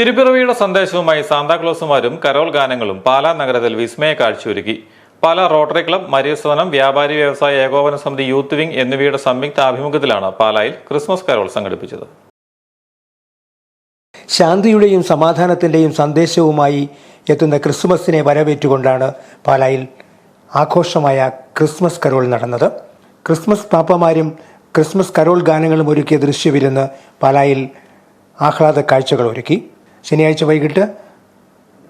തിരുപ്പിറവിയുടെ സന്ദേശവുമായി സാന്താക്ലോസുമാരും കരോൾ ഗാനങ്ങളും പാലാ നഗരത്തിൽ വിസ്മയ കാഴ്ചയൊരുക്കി. പാലാ റോട്ടറി ക്ലബ് മരിയസ്വനം വ്യാപാരി വ്യവസായ ഏകോപന സമിതി യൂത്ത് വിംഗ് എന്നിവയുടെ സംയുക്ത ആഭിമുഖ്യത്തിലാണ് പാലായിൽ ക്രിസ്മസ് കരോൾ സംഘടിപ്പിച്ചത്. ശാന്തിയുടെയും സമാധാനത്തിന്റെയും സന്ദേശവുമായി എത്തുന്ന ക്രിസ്മസിനെ വരവേറ്റുകൊണ്ടാണ് പാലായിൽ ആഘോഷമായ ക്രിസ്മസ് കരോൾ നടന്നത്. ക്രിസ്മസ് പാപ്പമാരും ക്രിസ്മസ് കരോൾ ഗാനങ്ങളും ഒരുക്കിയ ദൃശ്യവിരുന്ന് പാലായിൽ ആഹ്ലാദ കാഴ്ചകൾ ഒരുക്കി. ശനിയാഴ്ച വൈകിട്ട്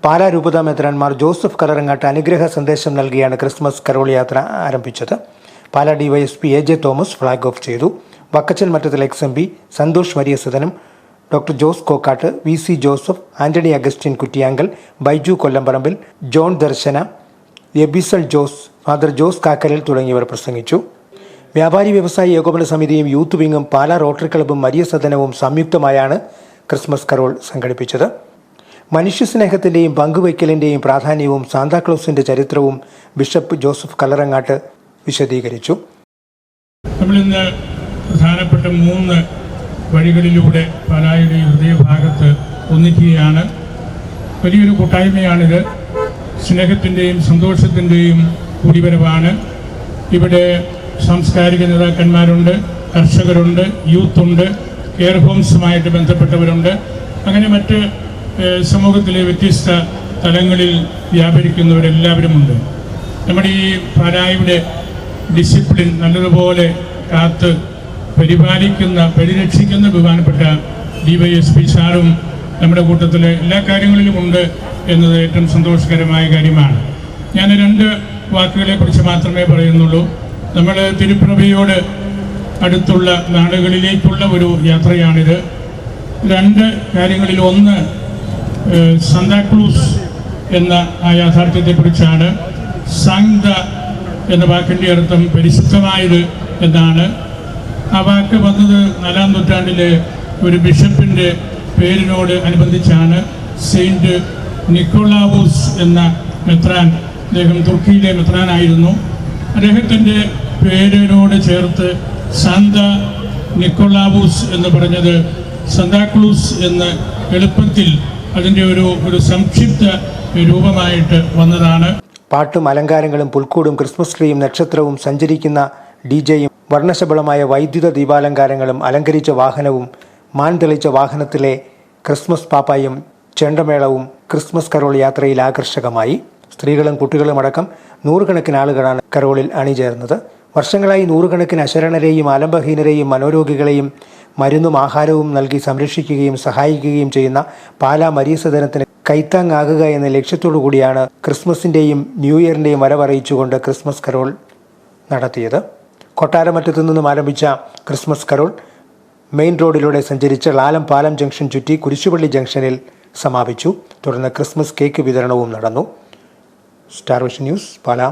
പാലാ രൂപത മെത്രാൻമാർ ജോസഫ് കലറങ്ങാട്ട് അനുഗ്രഹ സന്ദേശം നൽകിയാണ് ക്രിസ്മസ് കരോൾ യാത്ര ആരംഭിച്ചത്. Pala DySP A J Thomas flag off ചെയ്തു. Vakkachan Mattathil ex M P Santhosh മരിയസുധനും doctor Jose Kokkat V C Joseph Antony Augustine Kuttiyankal Baiju Kollamparambil John Darshana എബിസൽ Jose father Jose Kakkalil തുടങ്ങിയവർ പ്രസംഗിച്ചു. വ്യാപാരി വ്യവസായി ഏകോപന സമിതിയും യൂത്ത് വിങ്ങും പാലാ റോട്ടറി ക്ലബും മരിയ സദനവും സംയുക്തമായാണ് ക്രിസ്മസ് കരോൾ സംഘടിപ്പിച്ചത്. മനുഷ്യസ്നേഹത്തിന്റെയും പങ്കുവയ്ക്കലിന്റെയും പ്രാധാന്യവും സാന്താക്ലോസിന്റെ ചരിത്രവും ബിഷപ്പ് ജോസഫ് കല്ലറങ്ങാട്ട് വിശദീകരിച്ചു. നമ്മളിന്ന് പ്രധാനപ്പെട്ട മൂന്ന് വഴികളിലൂടെ പാലായുടെ ഹൃദയഭാഗത്ത് ഒന്നിക്കുകയാണ്. വലിയൊരു കൂട്ടായ്മയാണിത്. സ്നേഹത്തിന്റെയും സന്തോഷത്തിന്റെയും കൂടിവരവാണ്. ഇവിടെ സാംസ്കാരിക നേതാക്കന്മാരുണ്ട് കർഷകരുണ്ട് യൂത്തുണ്ട്. കെയർ ഹോംസുമായിട്ട് ബന്ധപ്പെട്ടവരുണ്ട്. അങ്ങനെ മറ്റ് സമൂഹത്തിലെ വ്യത്യസ്ത തലങ്ങളിൽ വ്യാപരിക്കുന്നവരെല്ലാവരുമുണ്ട്. നമ്മുടെ ഈ പാരായുടെ ഡിസിപ്ലിൻ നല്ലതുപോലെ കാത്ത് പരിപാലിക്കുന്ന പരിരക്ഷിക്കുന്ന ബഹുമാനപ്പെട്ട ഡി വൈ എസ് പി സാറും നമ്മുടെ കൂട്ടത്തിൽ എല്ലാ കാര്യങ്ങളിലും ഉണ്ട് എന്നത് ഏറ്റവും സന്തോഷകരമായ കാര്യമാണ്. ഞാൻ രണ്ട് വാക്കുകളെ കുറിച്ച് മാത്രമേ പറയുന്നുള്ളൂ. നമ്മൾ തിരുപ്രഭയോട് അടുത്തുള്ള നാടുകളിലേക്കുള്ള ഒരു യാത്രയാണിത്. രണ്ട് കാര്യങ്ങളിൽ ഒന്ന് സന്താക്രൂസ് എന്ന ആ യാഥാർത്ഥ്യത്തെക്കുറിച്ചാണ് സാങ്ത എന്ന വാക്കിന്റെ അർത്ഥം പരിശുദ്ധമായത് എന്നാണ്. ആ വാക്ക് വന്നത് നാലാം നൂറ്റാണ്ടിലെ ഒരു ബിഷപ്പിന്റെ പേരിനോട് അനുബന്ധിച്ചാണ്. സെയിന്റ് നിക്കോളാവൂസ് എന്ന മെത്രാൻ അദ്ദേഹം തുർക്കിയിലെ മെത്രാനായിരുന്നു അദ്ദേഹത്തിന്റെ പേരിനോട് ചേർത്ത് സാന്ത നിക്കോളാവൂസ് എന്ന് പറഞ്ഞത് സന്താക്ലൂസ് എന്ന എളുപ്പത്തിൽ അതിന്റെ ഒരു ഒരു സംക്ഷിപ്ത രൂപമായിട്ട് വന്നതാണ്. പാട്ടും അലങ്കാരങ്ങളും പുൽക്കൂടും ക്രിസ്മസ് ട്രീയും നക്ഷത്രവും സഞ്ചരിക്കുന്ന ഡി ജെയും വർണശബളമായ വൈദ്യുത ദീപാലങ്കാരങ്ങളും അലങ്കരിച്ച വാഹനവും മാൻ തെളിച്ച വാഹനത്തിലെ ക്രിസ്മസ് പാപ്പായും ചെണ്ടമേളവും ക്രിസ്മസ് കരോൾ യാത്രയിൽ ആകർഷകമായി. സ്ത്രീകളും കുട്ടികളും അടക്കം നൂറുകണക്കിന് ആളുകളാണ് കരോളിൽ അണിചേർന്നത്. വർഷങ്ങളായി നൂറുകണക്കിന് അശരണരെയും ആലംബഹീനരെയും മനോരോഗികളെയും മരുന്നും ആഹാരവും നൽകി സംരക്ഷിക്കുകയും സഹായിക്കുകയും ചെയ്യുന്ന പാലാ മരീസദനത്തിന് കൈത്താങ്ങാകുക എന്ന ലക്ഷ്യത്തോടു കൂടിയാണ് ക്രിസ്മസിന്റെയും ന്യൂ ഇയറിന്റെയും വരവറിയിച്ചുകൊണ്ട് ക്രിസ്മസ് കരോൾ നടത്തിയത്. കൊട്ടാരമറ്റത്തു നിന്നും ആരംഭിച്ച ക്രിസ്മസ് കരോൾ മെയിൻ റോഡിലൂടെ സഞ്ചരിച്ച് ലാലം പാലം ജംഗ്ഷൻ ചുറ്റി കുരിശുപള്ളി ജംഗ്ഷനിൽ സമാപിച്ചു. തുടർന്ന് ക്രിസ്മസ് കേക്ക് വിതരണവും നടന്നു. Star vision news Pala.